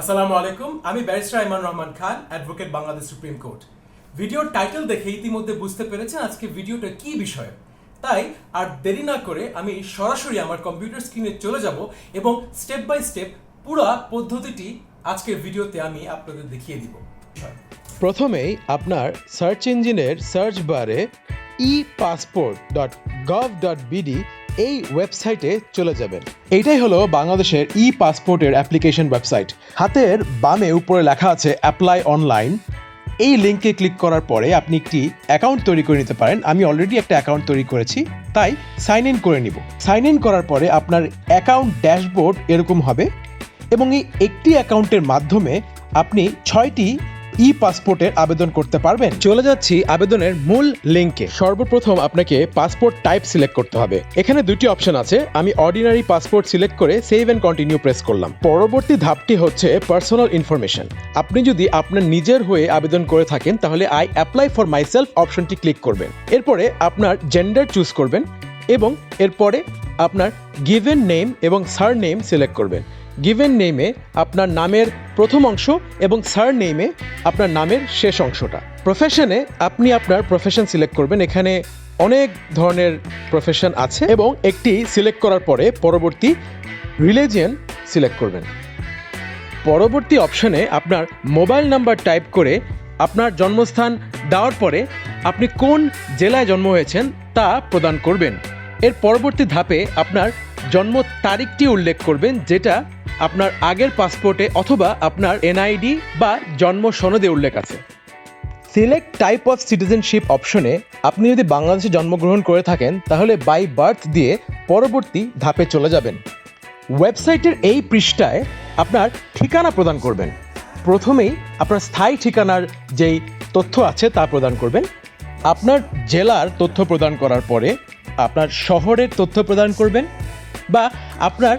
আসসালামু আলাইকুম, আমি barrister Iman Rahman Khan, advocate Bangladesh supreme court. ভিডিওর টাইটেল দেখে ইতিমধ্যে বুঝতে পেরেছেন আজকে ভিডিওটা কি বিষয়। তাই আর দেরি না করে আমি সরাসরি আমার কম্পিউটার স্ক্রিনে চলে যাব এবং স্টেপ বাই স্টেপ পুরো পদ্ধতিটি আজকের ভিডিওতে আমি আপনাদের দেখিয়ে দিব। প্রথমেই আপনার সার্চ ইঞ্জিনের সার্চ বারে e passport dot gov dot BD এই ওয়েবসাইটে চলে যাবেন। এইটাই হলো বাংলাদেশের ই পাসপোর্টের অ্যাপ্লিকেশন ওয়েবসাইট হাতের বামে উপরে লেখা আছে অ্যাপ্লাই অনলাইন এই লিঙ্কে ক্লিক করার পরে আপনি একটি অ্যাকাউন্ট তৈরি করে নিতে পারেন। আমি অলরেডি একটা অ্যাকাউন্ট তৈরি করেছি, তাই সাইন ইন করে নিব। সাইন ইন করার পরে আপনার অ্যাকাউন্ট ড্যাশবোর্ড এরকম হবে এবং এই একটি অ্যাকাউন্টের মাধ্যমে আপনি ছয়টি ই পাসপোর্টের আবেদন করতে পারবেন। চলে যাচ্ছি আবেদনের মূল লিঙ্কে। সর্বপ্রথম আপনাকে পাসপোর্ট টাইপ সিলেক্ট করতে হবে। এখানে দুটি অপশন আছে। আমি অর্ডিনারি পাসপোর্ট সিলেক্ট করে সেভ অ্যান্ড কন্টিনিউ প্রেস করলাম। পরবর্তী ধাপটি হচ্ছে পার্সোনাল ইনফরমেশন। আপনি যদি আপনার নিজের হয়ে আবেদন করে থাকেন, তাহলে আই অ্যাপ্লাই ফর মাইসেলফ অপশনটি ক্লিক করবেন। এরপরে আপনার জেন্ডার চুজ করবেন এবং এরপরে আপনার গিভেন নেম এবং সার নেম সিলেক্ট করবেন। গিভেন নেমে আপনার নামের প্রথম অংশ এবং সার নেমে আপনার নামের শেষ অংশটা। প্রফেশনে আপনি আপনার প্রফেশন সিলেক্ট করবেন। এখানে অনেক ধরনের প্রফেশন আছে এবং একটি সিলেক্ট করার পরে পরবর্তী রিলিজিয়ান সিলেক্ট করবেন। পরবর্তী অপশনে আপনার মোবাইল নাম্বার টাইপ করে আপনার জন্মস্থান দেওয়ার পরে আপনি কোন জেলায় জন্ম হয়েছেন তা প্রদান করবেন। এর পরবর্তী ধাপে আপনার জন্ম তারিখটি উল্লেখ করবেন, যেটা আপনার আগের পাসপোর্টে অথবা আপনার এনআইডি বা জন্ম সনদে উল্লেখ আছে। সিলেক্ট টাইপ অফ সিটিজেনশিপ অপশনে আপনি যদি বাংলাদেশে জন্মগ্রহণ করে থাকেন, তাহলে বাই বার্থ দিয়ে পরবর্তী ধাপে চলে যাবেন। ওয়েবসাইটের এই পৃষ্ঠায় আপনার ঠিকানা প্রদান করবেন। প্রথমেই আপনার স্থায়ী ঠিকানার যেই তথ্য আছে তা প্রদান করবেন। আপনার জেলার তথ্য প্রদান করার পরে আপনার শহরের তথ্য প্রদান করবেন বা আপনার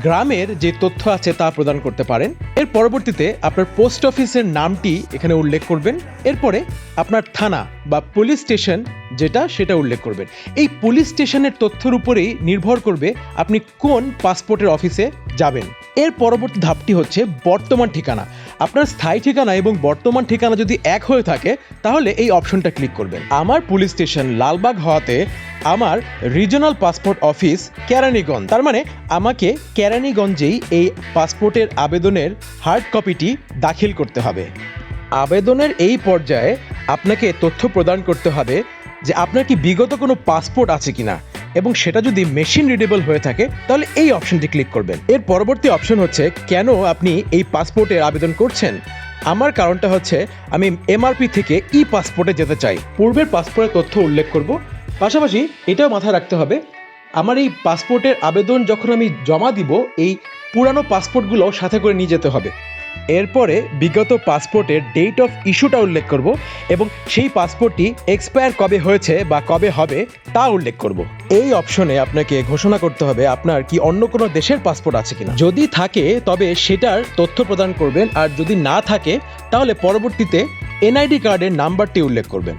গ্রামের যে তথ্য আছে তা প্রদান করতে পারেন। এর পরবর্তীতে আপনার পোস্ট অফিসের নামটি এখানে উল্লেখ করবেন। এরপরে আপনার থানা বা পুলিশ স্টেশন যেটা সেটা উল্লেখ করবেন। এই পুলিশ স্টেশনের তথ্যের উপরেই নির্ভর করবে আপনি কোন পাসপোর্টের অফিসে যাবেন। এর পরবর্তী ধাপটি হচ্ছে বর্তমান ঠিকানা। আপনার স্থায়ী ঠিকানা এবং বর্তমান ঠিকানা যদি এক হয়ে থাকে, তাহলে এই অপশনটা ক্লিক করবেন। আমার পুলিশ স্টেশন লালবাগ হওয়াতে আমার রিজনাল পাসপোর্ট অফিস কেরানীগঞ্জ। তার মানে আমাকে কেরানীগঞ্জেই এই পাসপোর্টের আবেদনের হার্ড কপিটি দাখিল করতে হবে। আবেদনের এই পর্যায়ে আপনাকে তথ্য প্রদান করতে হবে যে আপনার কি বিগত কোনো পাসপোর্ট আছে কিনা। এবং সেটা যদি মেশিন রিডেবল হয়ে থাকে, তাহলে এই অপশনটি ক্লিক করবেন। এর পরবর্তী অপশন হচ্ছে, কেন আপনি এই পাসপোর্টের আবেদন করছেন? আমার কারণটা হচ্ছে, আমি এমআরপি থেকে ই পাসপোর্টে যেতে চাই। পূর্বের পাসপোর্টের তথ্য উল্লেখ করব। পাশাপাশি এটাও মাথায় রাখতে হবে, আমার এই পাসপোর্টের আবেদন যখন আমি জমা দিব, এই পুরানো পাসপোর্টগুলো সাথে করে নিয়ে যেতে হবে। এরপরে বিগত পাসপোর্টের ডেট অফ ইস্যুটা উল্লেখ করব এবং সেই পাসপোর্টটি এক্সপায়ার কবে হয়েছে বা কবে হবে তা উল্লেখ করব। এই অপশনে আপনাকে ঘোষণা করতে হবে আপনার কি অন্য কোনো দেশের পাসপোর্ট আছে কিনা। যদি থাকে, তবে সেটার তথ্য প্রদান করবেন আর যদি না থাকে, তাহলে পরবর্তীতে এনআইডি কার্ডের নাম্বারটি উল্লেখ করবেন।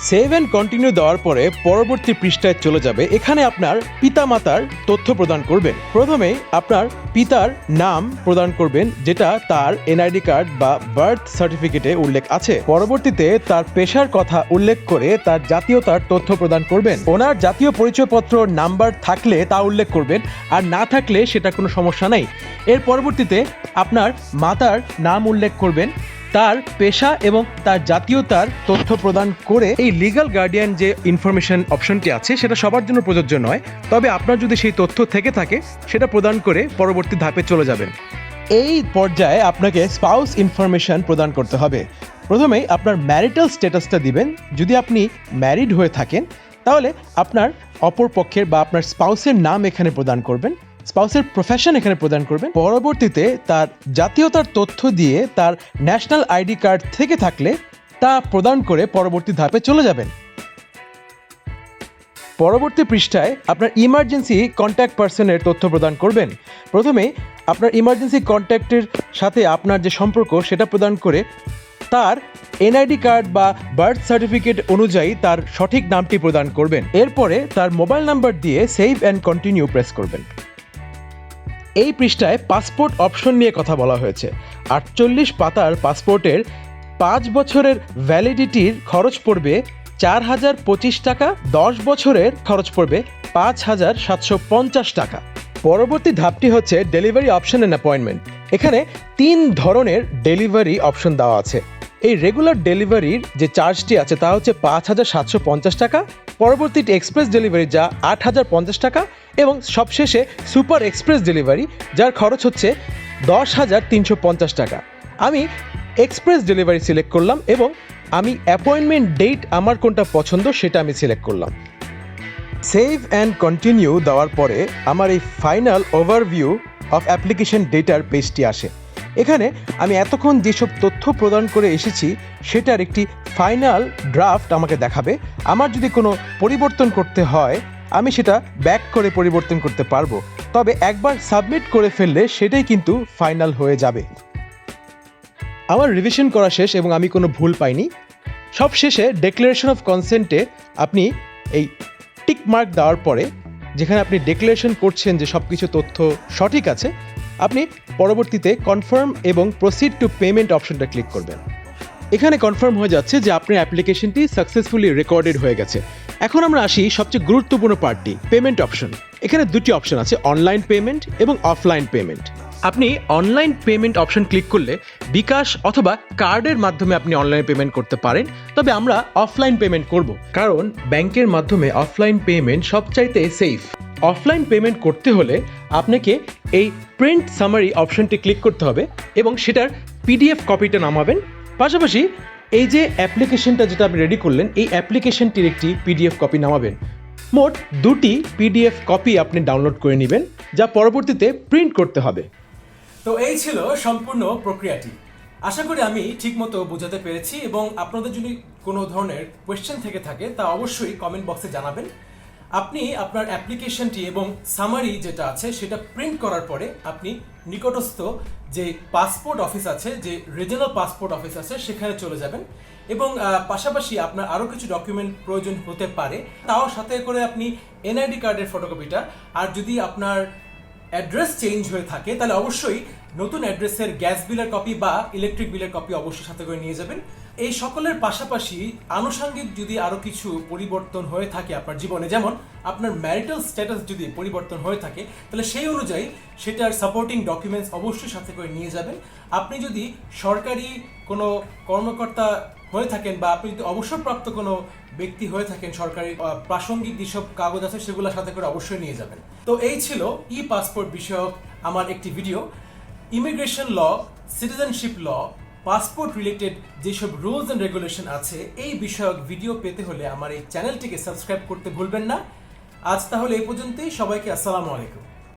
সেভ অ্যান্ড কন্টিনিউ দেওয়ার পরে পরবর্তী পৃষ্ঠায় চলে যাবে। এখানে আপনার পিতামাতার তথ্য প্রদান করবেন। প্রথমে আপনার পিতার নাম প্রদান করবেন, যেটা তার এনআইডি কার্ড বা বার্থ সার্টিফিকেটে উল্লেখ আছে। পরবর্তীতে তার পেশার কথা উল্লেখ করে তার জাতীয়তার তথ্য প্রদান করবেন। ওনার জাতীয় পরিচয়পত্র নাম্বার থাকলে তা উল্লেখ করবেন, আর না থাকলে সেটা কোনো সমস্যা নেই। এর পরবর্তীতে আপনার মাতার নাম উল্লেখ করবেন তার পেশা এবং তার জাতীয়তার তথ্য প্রদান করে এই লিগ্যাল গার্ডিয়ান যে ইনফরমেশন অপশনটি আছে, সেটা সবার জন্য প্রযোজ্য নয়। তবে আপনার যদি সেই তথ্য থেকে থাকে, সেটা প্রদান করে পরবর্তী ধাপে চলে যাবেন। এই পর্যায়ে আপনাকে স্পাউস ইনফরমেশন প্রদান করতে হবে। প্রথমেই আপনার ম্যারিটাল স্ট্যাটাসটা দিবেন। যদি আপনি ম্যারিড হয়ে থাকেন, তাহলে আপনার অপর পক্ষের বা আপনার স্পাউসের নাম এখানে প্রদান করবেন। স্পাউসের প্রফেশন এখানে প্রদান করবেন। পরবর্তীতে তার জাতীয়তার তথ্য দিয়ে তার ন্যাশনাল আইডি কার্ড থেকে থাকলে তা প্রদান করে পরবর্তী ধাপে চলে যাবেন। পরবর্তী পৃষ্ঠায় আপনার ইমার্জেন্সি কন্ট্যাক্ট পার্সনের তথ্য প্রদান করবেন। প্রথমে আপনার ইমার্জেন্সি কন্ট্যাক্টের সাথে আপনার যে সম্পর্ক সেটা প্রদান করে তার এনআইডি কার্ড বা বার্থ সার্টিফিকেট অনুযায়ী তার সঠিক নামটি প্রদান করবেন। এরপরে তার মোবাইল নাম্বার দিয়ে সেভ অ্যান্ড কন্টিনিউ প্রেস করবেন। এই পৃষ্ঠায় পাসপোর্ট অপশন নিয়ে কথা বলা হয়েছে। আটচল্লিশ পাতার পাসপোর্টের পাঁচ বছরের ভ্যালিডিটির খরচ পড়বে চার হাজার পঁচিশ টাকা, দশ বছরের খরচ পড়বে পাঁচ হাজার সাতশো পঞ্চাশ টাকা। পরবর্তী ধাপটি হচ্ছে ডেলিভারি অপশন অ্যান্ড অ্যাপয়েন্টমেন্ট এখানে তিন ধরনের ডেলিভারি অপশন দেওয়া আছে। এই রেগুলার ডেলিভারির যে চার্জটি আছে তা হচ্ছে পাঁচ হাজার সাতশো পঞ্চাশ টাকা পরবর্তীটি এক্সপ্রেস ডেলিভারি যা আট হাজার পঞ্চাশ টাকা এবং সবশেষে সুপার এক্সপ্রেস ডেলিভারি, যার খরচ হচ্ছে দশ হাজার তিনশো পঞ্চাশ টাকা। আমি এক্সপ্রেস ডেলিভারি সিলেক্ট করলাম এবং আমি অ্যাপয়েন্টমেন্ট ডেট আমার কোনটা পছন্দ সেটা আমি সিলেক্ট করলাম। সেভ অ্যান্ড কন্টিনিউ দেওয়ার পরে আমার এই ফাইনাল ওভারভিউ অফ অ্যাপ্লিকেশন ডেটার পেজটি আসে। এখানে আমি এতক্ষণ যেসব তথ্য প্রদান করে এসেছি, সেটার একটি ফাইনাল ড্রাফট আমাকে দেখাবে। আমার যদি কোনো পরিবর্তন করতে হয় আমি সেটা ব্যাক করে পরিবর্তন করতে পারব। তবে একবার সাবমিট করে ফেললে সেটাই কিন্তু ফাইনাল হয়ে যাবে। আমার রিভিশন করা শেষ এবং আমি কোনো ভুল পাইনি। সব শেষে ডেক্লারেশন অফ কনসেন্টে আপনি এই টিক মার্ক দেওয়ার পরে যেখানে আপনি ডেক্লারেশন করছেন যে সব কিছু তথ্য সঠিক আছে, আপনি পরবর্তীতে কনফার্ম এবং প্রসিড টু পেমেন্ট অপশনটা ক্লিক করবেন। এখানে কনফার্ম হয়ে যাচ্ছে যে আপনার অ্যাপ্লিকেশনটি সাকসেসফুলি রেকর্ডেড হয়ে গেছে। এখন আমরা আসি সবচেয়ে গুরুত্বপূর্ণ পার্টটি পেমেন্ট অপশন এখানে দুটি অপশন আছে অনলাইন পেমেন্ট এবং অফলাইন পেমেন্ট আপনি অনলাইন পেমেন্ট অপশন ক্লিক করলে বিকাশ অথবা কার্ডের মাধ্যমে আপনি অনলাইন পেমেন্ট করতে পারেন। তবে আমরা অফলাইন পেমেন্ট করব, কারণ ব্যাংকের মাধ্যমে অফলাইন পেমেন্ট সবচাইতে সেফ অফলাইন পেমেন্ট করতে হলে আপনাকে এই প্রিন্ট সামারি অপশনটি ক্লিক করতে হবে এবং সেটার পিডিএফ কপিটা নামাবেন। পাশাপাশি এই যে অ্যাপ্লিকেশনটা যেটা আপনি রেডি করলেন, এই অ্যাপ্লিকেশনটির একটি পিডিএফ কপি নামাবেন। মোট দুটি পিডিএফ কপি আপনি ডাউনলোড করে নেবেন, যা পরবর্তীতে প্রিন্ট করতে হবে। তো এই ছিল সম্পূর্ণ প্রক্রিয়াটি। আশা করি আমি ঠিকমতো বোঝাতে পেরেছি এবং আপনাদের যদি কোনো ধরনের কোয়েশ্চেন থেকে থাকে, তা অবশ্যই কমেন্ট বক্সে জানাবেন। আপনি আপনার অ্যাপ্লিকেশনটি এবং সামারি যেটা আছে সেটা প্রিন্ট করার পরে আপনি নিকটস্থ যে পাসপোর্ট অফিস আছে, যে রিজনাল পাসপোর্ট অফিস আছে, সেখানে চলে যাবেন। এবং পাশাপাশি আপনার আরও কিছু ডকুমেন্ট প্রয়োজন হতে পারে। তাও সাথে করে আপনি এনআইডি কার্ডের ফটোকপিটা আর যদি আপনার অ্যাড্রেস চেঞ্জ হয়ে থাকে, তাহলে অবশ্যই নতুন অ্যাড্রেসের গ্যাস বিলের কপি বা ইলেকট্রিক বিলের কপি অবশ্যই সাথে করে নিয়ে যাবেন। এই সকলের পাশাপাশি আনুষঙ্গিক যদি আরও কিছু পরিবর্তন হয়ে থাকে আপনার জীবনে, যেমন আপনার ম্যারিটাল স্ট্যাটাস যদি পরিবর্তন হয়ে থাকে, তাহলে সেই অনুযায়ী সেটার সাপোর্টিং ডকুমেন্টস অবশ্যই সাথে করে নিয়ে যাবেন। আপনি যদি সরকারি কোনো কর্মকর্তা হয়ে থাকেন বা আপনি যদি অবসরপ্রাপ্ত কোনো ব্যক্তি হয়ে থাকেন সরকারি প্রাসঙ্গিক যেসব কাগজ আছে সেগুলো সাথে করে অবশ্যই নিয়ে যাবেন। তো এই ছিল ই পাসপোর্ট বিষয়ক আমার একটি video immigration law citizenship law passport related যেসব রুলস অ্যান্ড রেগুলেশন আছে, এই বিষয়ক ভিডিও পেতে হলে আমার এই চ্যানেলটিকে সাবস্ক্রাইব করতে ভুলবেন না। আজ তাহলে এই পর্যন্তই, সবাইকে আসসালামু আলাইকুম।